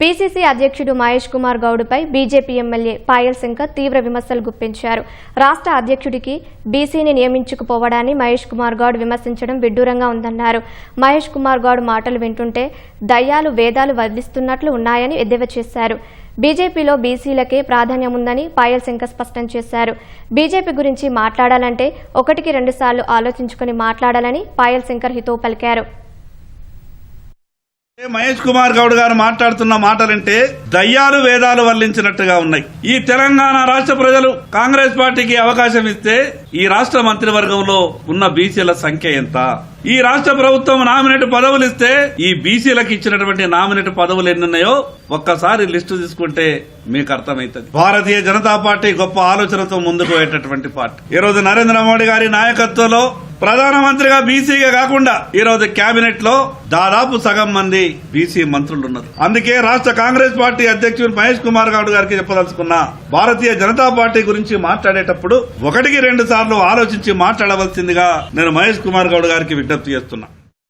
PCC అధ్యక్షుడు మహేష్ కుమార్ గౌడ్పై BJP MLA Payal Shankar తీవ్ర విమర్శలు గుప్పించారు. రాష్ట్ర అధ్యక్షుడికి బీసీని నియమించుకుపోవడాన్ని మహేష్ కుమార్ గౌడ్ విమర్శించడం విడ్డూరంగా ఉందన్నారు. మహేష్ కుమార్ గౌడ్ మాటలు వింటుంటే దయ్యాలు వేదాలు వదిలిస్తున్నట్లు ఉన్నాయని ఎద్దేవా చేశారు. బీజేపీలో బీసీలకే ప్రాధాన్యం ఉందని పాయల్ శంకర్ స్పష్టం చేశారు. బీజేపీ గురించి మాట్లాడాలంటే ఒకటికి రెండుసార్లు ఆలోచించుకుని మాట్లాడాలని పాయల్ శంకర్ హితవు పలికారు. మహేష్ కుమార్ గౌడ్ గారు మాట్లాడుతున్న మాటలంటే దయ్యాలు వేదాలు వల్లించినట్టుగా ఉన్నాయి. ఈ తెలంగాణ రాష్ట్ర ప్రజలు కాంగ్రెస్ పార్టీకి అవకాశం ఇస్తే ఈ రాష్ట్ర మంత్రివర్గంలో ఉన్న బీసీల సంఖ్య ఎంత? ఈ రాష్ట్ర ప్రభుత్వం నామినేట్ పదవులు ఇస్తే ఈ బీసీలకు ఇచ్చినటువంటి నామినేట్ పదవులు ఎన్నున్నాయో ఒక్కసారి లిస్టు తీసుకుంటే మీకు అర్థమవుతుంది భారతీయ జనతా పార్టీ గొప్ప ఆలోచనతో ముందుకు పోయేటటువంటి పార్టీ. ఈ రోజు నరేంద్ర మోడీ గారి నాయకత్వంలో ప్రధానమంత్రిగా బీసీగా కాకుండా ఈరోజు కేబినెట్లో దాదాపు సగం మంది బీసీ మంత్రులు ఉన్నారు అందుకే రాష్ట్ర కాంగ్రెస్ పార్టీ అధ్యక్షుడు మహేష్ కుమార్ గౌడ్ గారికి చెప్పదలుచుకున్న భారతీయ జనతా పార్టీ గురించి మాట్లాడేటప్పుడు ఒకటికి రెండు సార్లు ఆలోచించి మాట్లాడవలసిందిగా నేను మహేష్ కుమార్ గౌడ్ గారికి విజ్ఞప్తి చేస్తున్నా.